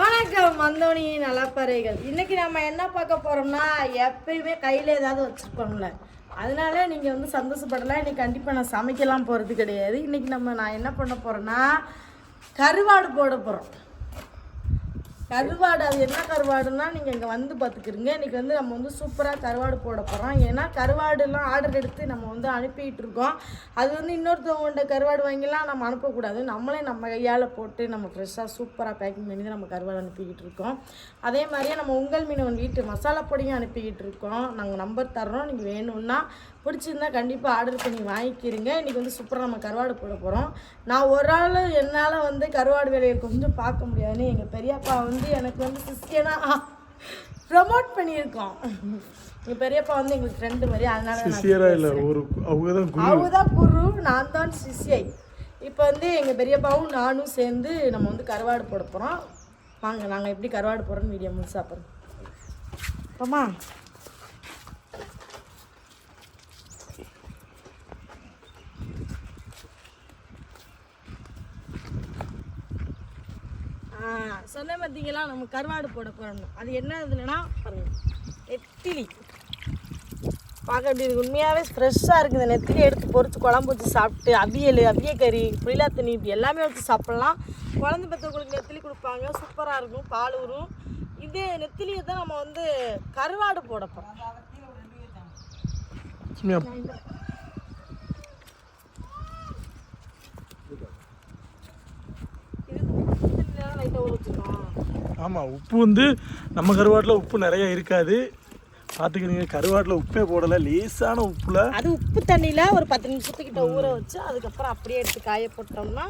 வணக்கம் மந்தோனி நலப்பறைகள். இன்றைக்கி நம்ம என்ன பார்க்க போகிறோம்னா எப்பயுமே கையில் ஏதாவது வச்சுருக்கோம்ல. அதனால நீங்கள் வந்து சந்தோஷப்படலாம். இன்னைக்கு கண்டிப்பாக நான் சமைக்கலாம் போகிறது கிடையாது. இன்றைக்கி நம்ம நான் என்ன பண்ண போகிறேன்னா கருவாடு போட போகிறோம் கருவாடு அது என்ன கருவாடுன்னா நீங்கள் இங்கே வந்து பார்த்துக்கிறீங்க இன்றைக்கி வந்து நம்ம வந்து சூப்பராக கருவாடு போட போகிறோம் ஏன்னா கருவாடுலாம் ஆர்டர் எடுத்து நம்ம வந்து அனுப்பிட்டு இருக்கோம். அது வந்து இன்னொருத்தவங்கள்ட்ட கருவாடு வாங்கிலாம் நம்ம அனுப்பக்கூடாது. நம்மளே நம்ம கையால் போட்டு நம்ம ஃப்ரெஷ்ஷாக சூப்பராக பேக்கிங் பண்ணி தான் நம்ம கருவாடு அனுப்பிக்கிட்டு இருக்கோம். அதே மாதிரியே நம்ம உங்கள் மீனவன் வீட்டு மசாலா பொடியும் அனுப்பிக்கிட்டு இருக்கோம். நாங்கள் நம்பர் தர்றோம். நீங்கள் வேணும்னா பிடிச்சிருந்தா கண்டிப்பாக ஆர்டர் பண்ணி வாங்கிக்கிறீங்க. இன்றைக்கி வந்து சூப்பராக நம்ம கருவாடு போட போகிறோம் நான் ஒரு ஆள் என்னால் வந்து கருவாடு வேலையை கொஞ்சம் பார்க்க முடியாதுன்னு எங்கள் பெரியப்பா வந்து எனக்கு வந்து சிஸ்டியனாக ப்ரமோட் பண்ணியிருக்கோம். எங்கள் பெரியப்பா வந்து எங்களுக்கு ஃப்ரெண்டு மாதிரி அதனால நான் சிசியரா இல்லை ஒரு அவங்க தான் குரு. அவங்க தான் குரு நான் தான் சிஷ்யை. இப்போ வந்து எங்கள் பெரியப்பாவும் நானும் சேர்ந்து நம்ம வந்து கருவாடு போட போகிறோம் வாங்க நாங்கள் எப்படி கருவாடு போடுறோன்னு வீடியோ முடிச்சு சாப்பிட்றோம் போமா பார்த்தீங்களா நம்ம கருவாடு போட போகிறோம் அது என்ன இதுலனா பாருங்க. நெத்திலி. பார்க்க எப்படி இருக்கு உண்மையாகவே ஃப்ரெஷ்ஷாக இருக்குது. இந்த நெத்திலி எடுத்து பொரிச்சு குழம்பு வச்சு சாப்பிட்டு அவியல் அவிய கறி தண்ணி இப்படி எல்லாமே வச்சு சாப்பிட்லாம். குழந்தை பெற்றவங்களுக்கு நெத்திலி கொடுப்பாங்க. சூப்பராக இருக்கும். பால் ஊறும். இதே நெத்திலியை தான் நம்ம வந்து கருவாடு போட போகிறோம் சும்மா இது லைட்டாக ஊற வச்சுருக்கோம் ஆமாம் உப்பு வந்து நம்ம கருவாட்டில் உப்பு நிறைய இருக்காது. பார்த்துக்கிறீங்க கருவாட்டில் உப்பே போடலை லேசான உப்புல. அது உப்பு தண்ணியில் ஒரு பத்து நிமிஷத்துக்கிட்ட ஊற வச்சு அதுக்கப்புறம் அப்படியே எடுத்து காய போட்டோம்னா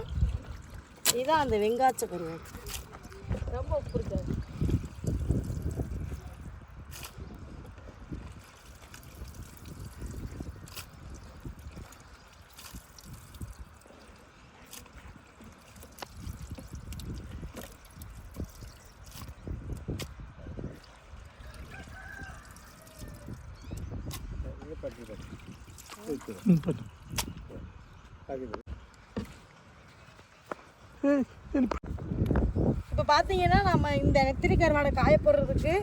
இதுதான் அந்த வெங்காச்ச கருவாடு ரொம்ப உப்பு இருக்காது. இப்போ பார்த்தீங்கன்னா நம்ம இந்த நெத்திலி கருவாடை காய போடுறதுக்கு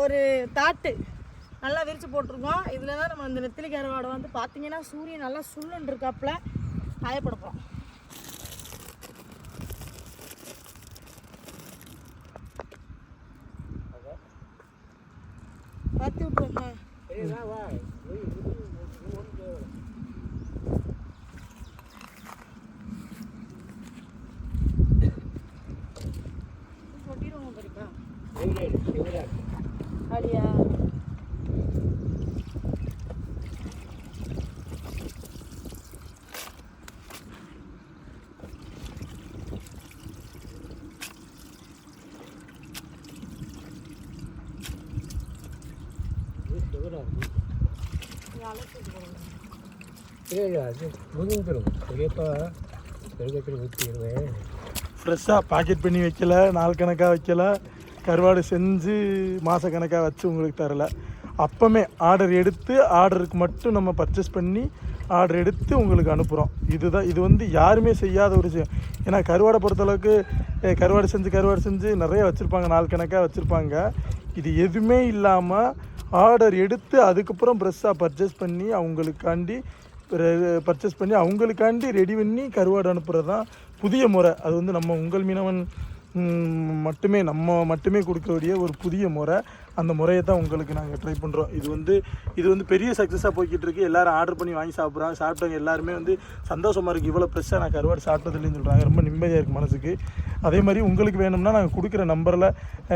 ஒரு தாட்டு நல்லா விரித்து போட்டிருக்கோம். இதில் தான் நம்ம இந்த நெத்திலி கருவாடை வந்து பார்த்தீங்கன்னா சூரியன் நல்லா சுள்ளுன்னு இருக்காப்புல காயப்பட போகிறோம் பற்றி கொட்டிடுவோம் பெரியப்பா அப்படியா ஃப்ரெஷ்ஷாக பாக்கெட் பண்ணி வைக்கல நாள் கணக்காக வைக்கல கருவாடு செஞ்சு மாத கணக்காக வச்சு உங்களுக்கு தரல. அப்போமே ஆர்டர் எடுத்து ஆர்டருக்கு மட்டும் நம்ம பர்ச்சேஸ் பண்ணி ஆர்டர் எடுத்து உங்களுக்கு அனுப்புகிறோம் இதுதான் இது வந்து யாருமே செய்யாத ஒரு விஷயம். ஏன்னா கருவாடை பொறுத்தளவுக்கு கருவாடு செஞ்சு கருவாடு செஞ்சு நிறைய வச்சுருப்பாங்க நாள் கணக்காக வச்சுருப்பாங்க. இது எதுவுமே இல்லாமல் ஆர்டர் எடுத்து அதுக்கப்புறம் ப்ரெஷ்ஷாக பர்ச்சேஸ் பண்ணி அவங்களுக்காண்டி பர்ச்சேஸ் பண்ணி அவங்களுக்காண்டி ரெடி பண்ணி கருவாடு அனுப்புகிறது தான் புதிய முறை. அது வந்து நம்ம உங்கள் மீனவன் மட்டுமே நம்ம மட்டுமே கொடுக்கக்கூடிய ஒரு புதிய முறை. அந்த முறையை தான் உங்களுக்கு நாங்கள் ட்ரை பண்ணுறோம் இது வந்து இது வந்து பெரிய சக்ஸஸாக போய்கிட்டு இருக்குது எல்லாரும் ஆர்டர் பண்ணி வாங்கி சாப்பிட்றாங்க. சாப்பிட்டவங்க எல்லாருமே வந்து சந்தோஷமாக இருக்குது இவ்வளோ ஃப்ரெஷ்ஷாக நான் கருவாடு சாப்பிட்டதில்லைன்னு சொல்கிறாங்க ரொம்ப நிம்மதியாக இருக்குது மனசுக்கு. அதே மாதிரி உங்களுக்கு வேணும்னா நாங்கள் கொடுக்குற நம்பரில்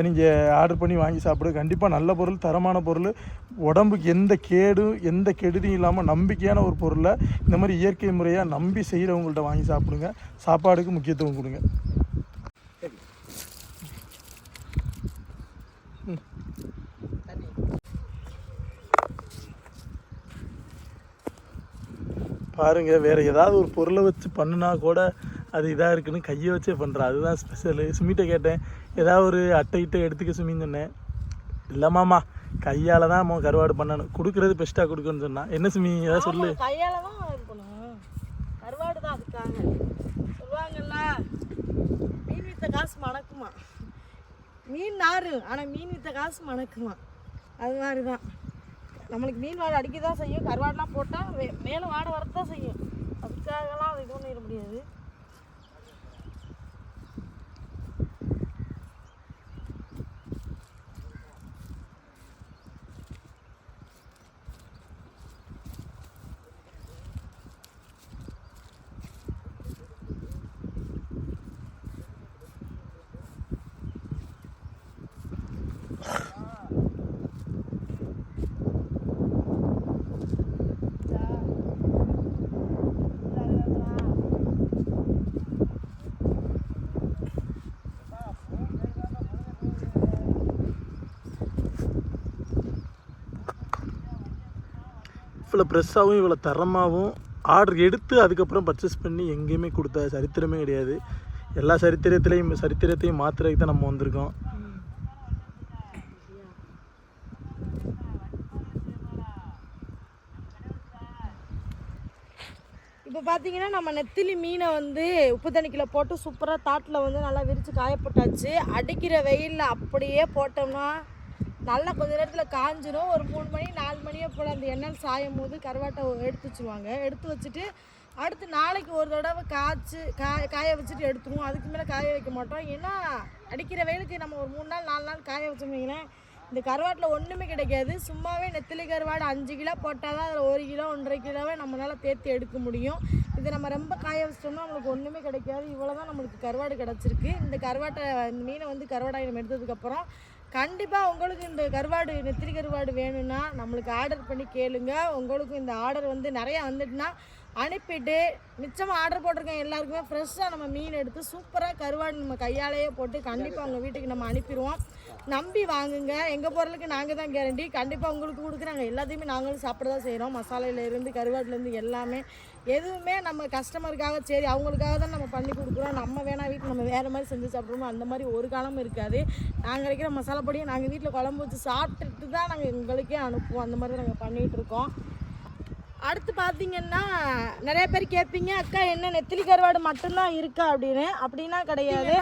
நீங்கள் ஆர்டர் பண்ணி வாங்கி சாப்பிடுங்க கண்டிப்பாக நல்ல பொருள் தரமான பொருள். உடம்புக்கு எந்த கேடும் எந்த கெடுதியும் இல்லாமல் நம்பிக்கையான ஒரு பொருளை இந்த மாதிரி இயற்கை முறையாக நம்பி செய்கிறவங்கள்ட்ட வாங்கி சாப்பிடுங்க. சாப்பாடுக்கு முக்கியத்துவம் கொடுங்க. பாருங்க வேற ஏதாவது ஒரு பொருளை வச்சு பண்ணுனா கூட அது இதாக இருக்குன்னு கையை வச்சே பண்ணுறா அதுதான் ஸ்பெஷலு சுமிட்ட கேட்டேன். ஏதாவது ஒரு அட்டை இட்டை எடுத்துக்க சுமின்னு சொன்னேன். இல்லைம்மாம்மா கையால் தான் அம்மா கருவாடு பண்ணணும். கொடுக்குறது பெஸ்ட்டாக கொடுக்கணும்னு சொன்னான் என்ன சுமி ஏதாவது சொல்லு. கையால தான் கருவாடு தான் அதுக்காக. சொல்லுவாங்கல்ல மீன் வித்த காசு மணக்குமா? மீன் நாறு ஆனால் மீன் வித்த காசு மணக்குமா அது மாதிரி தான் நம்மளுக்கு மீன் வாடை அடிக்க தான் செய்யும் கருவாடெலாம் போட்டால் மே மேலே வாடை வரத்தான் செய்யும். அதுக்காகலாம் அது இது பண்ணிட முடியாது. இவ்வளோ ப்ரெஸ்ஸாகவும் இவ்வளோ தரமாகவும் ஆர்டர் எடுத்து அதுக்கப்புறம் பர்ச்சேஸ் பண்ணி எங்கேயுமே கொடுத்த சரித்திரமே கிடையாது. எல்லா சரித்திரத்திலையும் சரித்திரத்தையும் மாற்றுறதுக்கு தான் நம்ம வந்திருக்கோம். இப்போ பார்த்தீங்கன்னா நம்ம நெத்திலி மீனை வந்து உப்பு தண்ணிக்கில் போட்டு சூப்பராக தாட்டில் வந்து நல்லா விரித்து காயப்போட்டாச்சு. அடிக்கிற வெயிலில் அப்படியே போட்டோம்னா நல்லா கொஞ்ச நேரத்தில் காஞ்சிரும். ஒரு மூணு மணி நாலு மணியை போல் அந்த எண்ணெய் சாயும் போது கருவாட்டை எடுத்து வச்சுருவாங்க. எடுத்து வச்சுட்டு அடுத்து நாளைக்கு ஒரு தடவை காய்ச்சி காய காய வச்சுட்டு எடுத்துருவோம். அதுக்கு மேலே காய வைக்க மாட்டோம். ஏன்னா அடிக்கிற வெயிலுக்கு நம்ம ஒரு மூணு நாள் நாலு நாள் காய வச்சோம்னீங்கன்னா இந்த கருவாட்டில் ஒன்றுமே கிடைக்காது. சும்மாவே நெத்திலி கருவாடு அஞ்சு கிலோ போட்டால் தான் அதில் ஒரு கிலோ ஒன்றரை கிலோவே நம்மளால் தேர்த்தி எடுக்க முடியும். இதை நம்ம ரொம்ப காய வச்சிட்டோம்னா நம்மளுக்கு ஒன்றுமே கிடைக்காது. இவ்வளோ தான் நம்மளுக்கு கருவாடு கிடச்சிருக்கு. இந்த கருவாட்டை இந்த மீனை வந்து கருவாடாய் எடுத்ததுக்கப்புறம் கண்டிப்பாக உங்களுக்கு இந்த கருவாடு நெத்திரி கருவாடு வேணும்னா நம்மளுக்கு ஆர்டர் பண்ணி கேளுங்க. உங்களுக்கும் இந்த ஆர்டர் வந்து நிறையா வந்துட்டுனா அனுப்பிட்டு மிச்சமாக ஆர்டர் போட்டிருக்கேன் எல்லாருக்குமே ஃப்ரெஷ்ஷாக நம்ம மீன் எடுத்து சூப்பராக கருவாடு நம்ம கையாலேயே போட்டு கண்டிப்பாக உங்கள் வீட்டுக்கு நம்ம அனுப்பிடுவோம். நம்பி வாங்குங்க. எங்கள் பொருளுக்கு நாங்கள் தான் கேரண்டி கண்டிப்பாக உங்களுக்கு கொடுக்குறாங்க. எல்லாத்தையுமே நாங்களும் சாப்பிட தான் செய்கிறோம் மசாலையிலேருந்து கருவாட்டிலேருந்து எல்லாமே எதுவுமே நம்ம கஸ்டமருக்காக சரி அவங்களுக்காக தான் நம்ம பண்ணி கொடுக்குறோம். நம்ம வேணா வீட்டில் நம்ம வேறு மாதிரி செஞ்சு சாப்பிட்றோமோ அந்த மாதிரி ஒரு காலமும் இருக்காது. நாங்கள் இருக்கிற மசாலா பொடியை நாங்கள் வீட்டில் குழம்பு வச்சு சாப்பிட்டுட்டு தான் நாங்கள் உங்களுக்கே அனுப்புவோம். அந்த மாதிரி நாங்கள் பண்ணிகிட்ருக்கோம் அடுத்து பார்த்தீங்கன்னா நிறைய பேர் கேட்பீங்க அக்கா என்ன நெத்திலி கருவாடு மட்டும்தான் இருக்கா? அப்படின்னு. அப்படின்னா கிடையாது.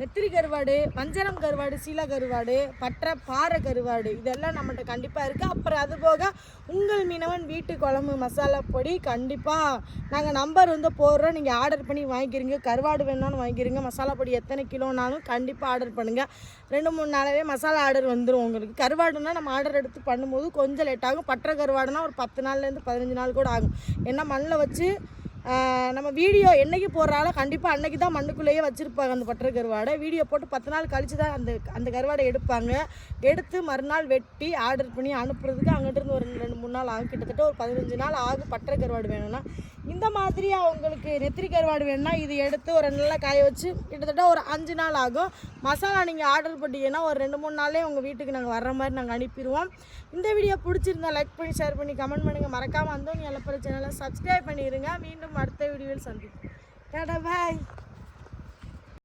நெத்திலி கருவாடு வஞ்சரம் கருவாடு சீல கருவாடு பற்ற பாறை கருவாடு இதெல்லாம் நம்மகிட்ட கண்டிப்பாக இருக்குது அப்புறம் அது போக உங்கள் மீனவன் வீட்டு குழம்பு மசாலா பொடி கண்டிப்பாக நாங்கள் நம்பர் வந்து போடுறோம். நீங்கள் ஆர்டர் பண்ணி வாங்கிக்கிறீங்க கருவாடு வேணாலும் வாங்கிக்கிறீங்க மசாலா பொடி எத்தனை கிலோனாலும் கண்டிப்பாக ஆர்டர் பண்ணுங்கள் ரெண்டு மூணு நாளாவே மசாலா ஆர்டர் வந்துடும் உங்களுக்கு. கருவாடுனா நம்ம ஆர்டர் எடுத்து பண்ணும்போது கொஞ்சம் லேட் ஆகும். பற்ற கருவாடுனா ஒரு பத்து நாள்லேருந்து பதினஞ்சு நாள் கூட ஆகும். ஏன்னா மண்ணில் வச்சு நம்ம வீடியோ என்றைக்கு போடுறாலும் கண்டிப்பாக அன்னைக்கு தான் மண்ணுக்குள்ளேயே வச்சுருப்பாங்க அந்த பட்டர் கருவாடை. வீடியோ போட்டு பத்து நாள் கழிச்சு தான் அந்த அந்த கருவாடை எடுப்பாங்க. எடுத்து மறுநாள் வெட்டி ஆர்டர் பண்ணி அனுப்புறதுக்கு அங்கிட்டிருந்து ஒரு ரெண்டு மூணு நாள் ஆகும். கிட்டத்தட்ட ஒரு பதினஞ்சு நாள் ஆகும் பற்ற கருவாடு வேணும்னா. இந்த மாதிரி அவங்களுக்கு நெத்திரி கருவாடு வேணும்னா இது எடுத்து ஒரு நல்லா காய வச்சு கிட்டத்தட்ட ஒரு அஞ்சு நாள் ஆகும். மசாலா நீங்கள் ஆர்டர் பண்ணிட்டீங்கன்னா ஒரு ரெண்டு மூணு நாளே உங்கள் வீட்டுக்கு நாங்கள் வர்ற மாதிரி நாங்கள் அனுப்பிடுவோம். இந்த வீடியோ பிடிச்சிருந்தா லைக் பண்ணி ஷேர் பண்ணி கமெண்ட் பண்ணுங்கள் மறக்காமல் வந்தோம் எல்லப்பற சேனலை சப்ஸ்கிரைப் பண்ணிடுங்க மீண்டும் அடுத்த வீடியோவில் சந்திப்போம். டாடா பாய்